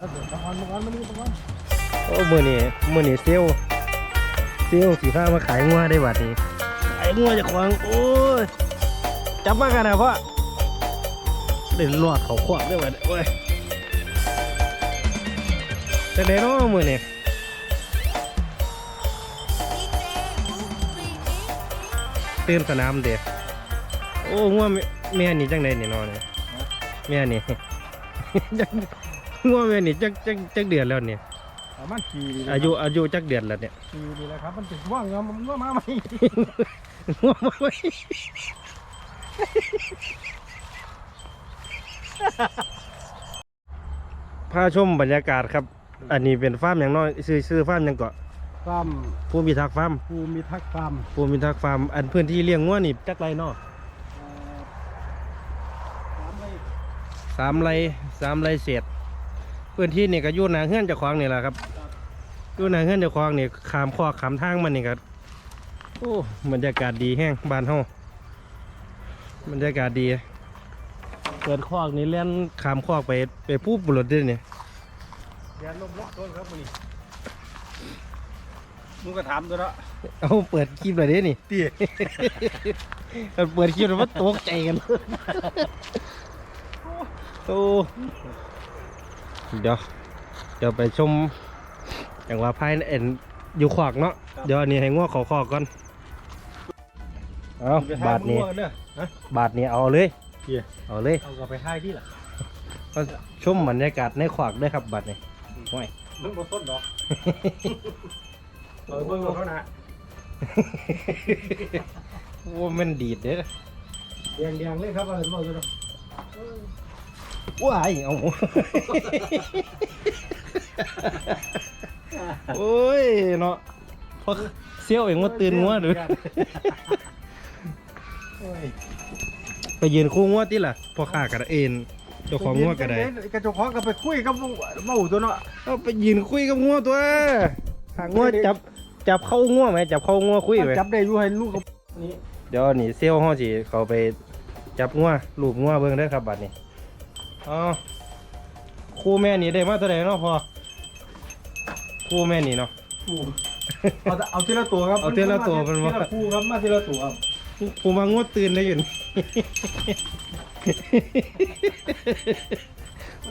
เอาเดี๋ยวตะวันตะวันมันนี่ตะวันโอ้มือนี่มือนี่เซลลเซลลสีฟ้ามาขายงัวได้บัดนี้ขายงัวจากขวางโอ้ยจับมากันนะพ่อเล่นรอดเขาขวางได้บัดโอ้ยจะได้เนาะมือนี่ตื่นสนามเด็กโอ้งัวแม่แม่นี่จังไดนี่เนอนยแม่นี่จัง งัวแม่นี่จักจักจักเดือนแล้วเนี่ย ประมาณปีนี่แหละอายุอายุจักเดือนแล้วเนี่ยปีนี่แหละครับมันจะว่างเงามันว่ามาไหมงัวมาไว้พาชมบรรยากาศครับ อันนี้เป็นฟาร์มอย่างน้อยซื้อซื้อฟาร์มหยังเกาะฟาร์มภูมิทักษ์ฟาร์มภูมิทักษ์ฟาร์มภูมิทักษ์ฟาร์มอันพื้นที่เลี้ยงงัวนี่จักไรเนาะเอ่อสามไร่สามไรสามไรเศษ พื้นที่นี่ก็อยู่หนาเฮือนเจ้าของนี่แหละครับอยู่หนาเฮือนเจ้าของนี่ขามคอกขามทางมันนี่ก็โอ้บรรยากาศดีแห้งบ้านเฮาบรรยากาศดีเปิดคอกนี่เล่นขามคอกไปไปพูบบุรุษด้วยเนี่ยเดี๋ยวลมลบต้นครับมันนี่มึงก็ถามตัวละเอาเปิดคลิปเลยเด้นี่ตีมันเปิดคลิปแล้วมันตกใจกัน โอ้ เดี๋ยวเดี๋ยวไปชมอย่างว่าภายในเอ็นอยู่ขอกเนาะเดี๋ยวอันนี้ให้ง้อเขาขอกก่อนเอาบาทนี้เด้อฮะบาทนี้เอาเลยเหี้ยเอาเลยเอากลับไปให้ที่ล่ะก็ชมบรรยากาศในขวากด้วยครับบาทนี้ห่วยมึงบ่ต้นดอกเออเบิ่งเขานะโอ้มันดีดเด้อแดงแดงๆเลยครับเอาเห็นบ่ตัวละ ว้ายเอาโอ้ยเนาะพอเซี่ยวเองว่าตื่นงัวหรือโอ้ยไปยืนคู่งัวติล่ะพอข้ากระเอ็นเจ้าของงัวกระไดกระจกของก็ไปคุยกับหมู่ตัวเนาะเอาไปยืนคุยกับงัวตัวหางงัวจับจับเข้างัวไหมจับเข้างัวคุยไหมจับได้อยู่ให้ลูกกับนี่เดี๋ยวนี่เซี่ยวห้อสิเขาไปจับงัวลูบงัวเบิ่งได้อครับบัดนี้ อ๋อคู่แม่นี่ได้มาเท่าไหร่เนาะพอคู่แม่นี่เนาะเอาเอาทีละตัวครับเอาทีละตัวมันทีว่าละคู่ครับมาทีละตัวครับผมมางวดตื่นได้อยู่นี่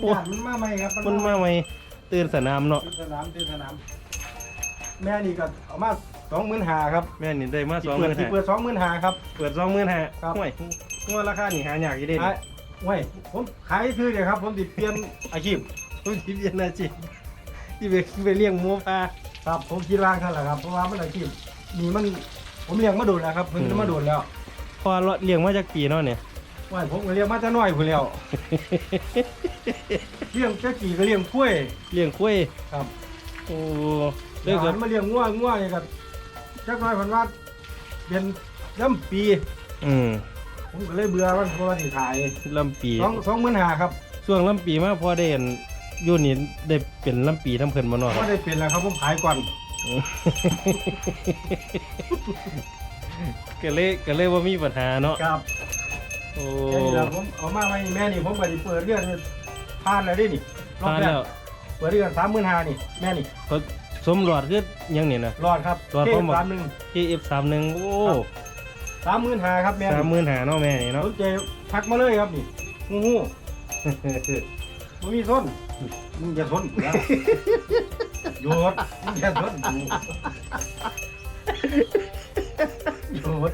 โอ้ มันมาใหม่ครับมันมาไหมตื่นสนามเนาะตื่นสนามตื่นสนามแม่นี่ก็เอามาสองหมื่นหาครับแม่นี่ได้มาสองหเปิดมื่นที่ห้าเปิดสองหมื่นหาครับ เปิดสองหมื่นห้าครับ ห่วยงวดราคานี่หายากอยู่เด้ไอ้ ไว้ยผมขายซื้อเลยครับ ผมติดเปลี่ยนอาชีพผมที่เรียนอาชีพที่ไปไปเลี้ยงหมูปลาครับผมคิดร่างเท่าไหร่ครับเพราะว่ามันอาชีพนี่มันผมเลี้ยงมาโดนแล้วครับเพิ่งจะมาโดนแล้วพอเลี้ยงมาจากปีเนาะเนี่ยไว้ผมก็เลี้ยงมาจะน้อยพุ่นแล้วเลี้ยงเจ้ากี่ก็เลี้ยงกล้วยเลี้ยงกล้วยครับโอ้เดี๋เลี้ยยวงหันมาเลี้ยงง่วงง่วงนี่ครับจักหน้อยเพันว่าเป็นย่ำปี อืม ผมก็เลยเบื่อมันเพราะว่าสิขายลำปีสองสองหมื่นหาครับช่วงลำปีมาพอได้เห็นอยู่นี่ได้เป็นลำปีทำเพิ่นมาเนาะคก็รับได้เป็นแล้วครับผมขายก่อนก็เลยก็เลยว่ามีปัญหาเนาะครับโอ้แค่นี้แล้วผมเอามาไว้แม่นี่ผมก็ได้เปิดเรื่องผ่านแล้วดินี่รอบผ่านแรกแล้วเปิดเรื่องสามหมื่นหานี่แม่นี่เขาสมหลอดคือยังนี่นะรอดครับรอดเพราะหมดสามหนึ่ง KF สามหนึ่งโอ้ สามหมื่นหาครับแม่สามหมื่นหาเนาะแม่นี่เนาะสนใจทักมาเลยครับนี่งูหูมันมีส้นมึงจะทนกูแล้วโยดมึงจะทนกูโยด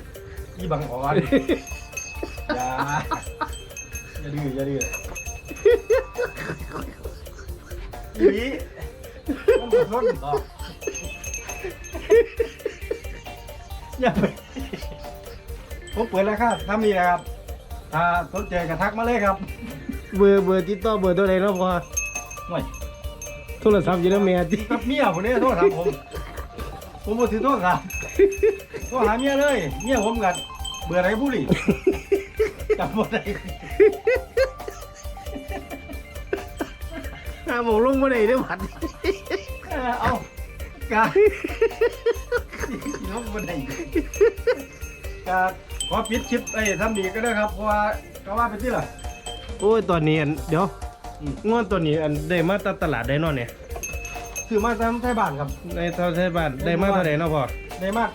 อีบังอ่อนอย่าอย่าดื้ออย่าดื้ออีหลีมันจะทนต่ออย่าไป ผมเปิดแล้วครับถ้ามีนะครับถ้าสนใจก็ทักมาเลยครับเบอร์เบอร์ติดต่อเบอร์ตัวไหนเนาะพอหน่อยโทรศัพท์อยู่ในแม่ที่กับเมียผมเนี่ยโทษครับผมผมบ่ถือโทษครับโทรหาเมียเลยเมียผมกันเบื่ออะไรผู้หลีจำบ่ได้หาหมองลงมาได้ได้อบัดเออเอากาน้องบ่ได้กา ขอปิดคลิปไอ้ทำดีก็ได้ครับเพราะว่าก็ว่าไปที่ล่ะ โอ้ยตอนนี้อันเดี๋ยวอืมงวดตัวนี้อันได้มาตามตลาดได้เนอนเนี่ยคือมาตามไทยบ้านครับ ในเท่าใช้บ้านได้มาเท่าไหร่เนาะพ่อได้มาก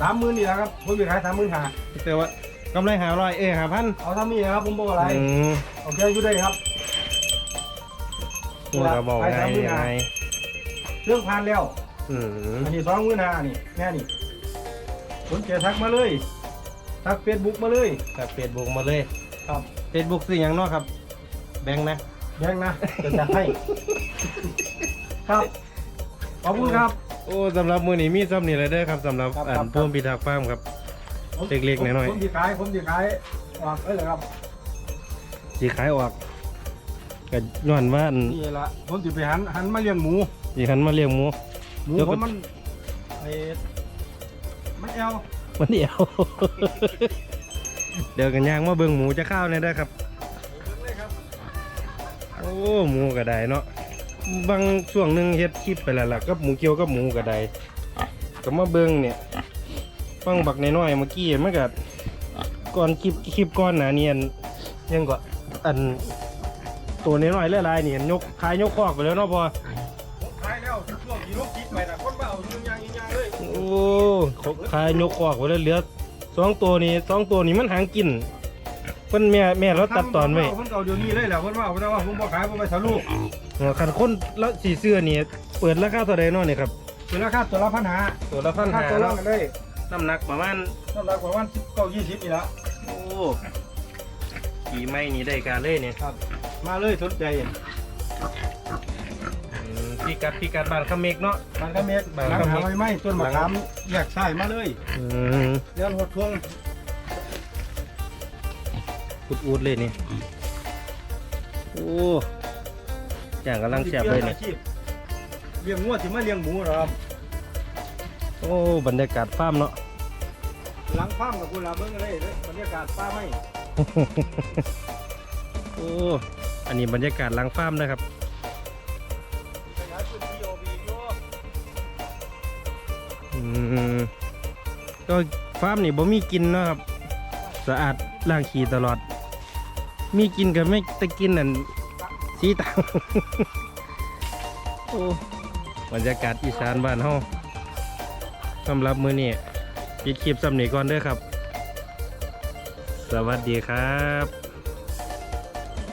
สามหมื่นนี่แหละครับผมอยู่ขายสามหมื่นหาแต่ว่ากำไรหาร้อยเอ้หาพันเอาทำนี่นะครับผมบอกอะไรอืมโอเคอยู่ได้ครับงวดก็บอกไปไงสามหมื่นห้าไงเครื่องพันแล้ว อืมอันนี้สองหมื่นหานี่แค่นี้สนใจทักมาเลย ทักเฟซบุ๊กมาเลยกับเฟซบุ๊กมาเลยครับเฟซบุ๊กซื้อหยังเนาะครับ แบงค์นะแบ่งนะจะจัดให้ ครับขอบคุณครับ โอ้สำหรับมือนี้มีซ้ำนี่เลยเด้อครับสำหรับครับอัครันบพ่วงพิทักษ์ฟาร์มครับเล็กๆหน่อยๆ ผมดีขายผมดีขายออกเอ้ยเหรอครับสีขายออกก็ย้อนว่าอันนี่ละผมจะไปหันหันมาเลี้ยงหมูสีหันมาเลี้ยงหมู หมูเดี๋ยวผก็มมันไอ้มันแอล มันเดียว เดี๋ยวกันย่างมาเบิ่งหมูจะเข้าวเนี่ยได้อครับเลยครับโอ้หมูก็ได้เนาะบางช่วงหนึ่งเฮ็ดคลิปไปแล้วล่ะกับหมูเกียวกับหมูก็ได้ก็มาเบิ่งเนี่ยฟังบักน้อยๆเมื่อกี้มันก็ก่อนคลิปคลิปก่อนหนาเนียนยังก็อันตัวน้อยๆหลายๆนี่ยกขายยกคอกไปแล้วเนาะพอผมขายแล้วช่วงที่ลูกคิดไปนะคนมาเอายิงยางยิงยางเลยโอ้ ขายยกคอกไปแล้วเหลือสองตัวนี้สองตัวนี้มันหางกินเพิ่นแม่แม่เราตัดตอนไว้เพิ่นเอาเดี๋ยวนี้เลยแหละเพิ่นว่าเพิ่นว่าผมบ่ขายผมไปทะลุคันคนละสีเสื้อนี่เปิดราคาเท่าใดเนาะนี่ครับเป็นราคาตัวละพันหาตัวละพันค่าหาตัวละเนาะกันเลยน้ำหนักประมาณน้ำหนักประมาณสิบเก้ายี่สิบนี่ละโอ้ปีใหม่นี่ได้การเลยเนี่ยครับ มาเลยสนใจอืม พี่กัดพี่กัดบ้านคำเมกเนาะมันก็เมตรบางหลังก็หามีไม้ไม้ต้นมะขามแยกใส่มาเลยอืมเดี๋ยวหดทวงอุดอุดๆเลยนี่ โอ้อย่างกำลังแซ่บเลยนี่ อาชีพเลี้ยงงัวสิมาเลี้ยงหมูเหรอครับโอ้บรรยากาศฟาร์มเนาะ หลังฟาร์มกับคุณลาเบิ้งเลยเด้อบรรยากาศป้าไม่โอ้ อันนี้บรรยากาศหลังฟาร์มนะครับ ก็ฟาร์มนี่บ่มีกินนะครับ สะอาดล้างขี้ตลอด มีกินกับไม่ตะกินนั่นสีตังโอ้บรรยากาศอีสานบ้านเฮาสำหรับมื้อนี้ปิดคลิปสำนีก่อนเด้อครับ สวัสดีครับ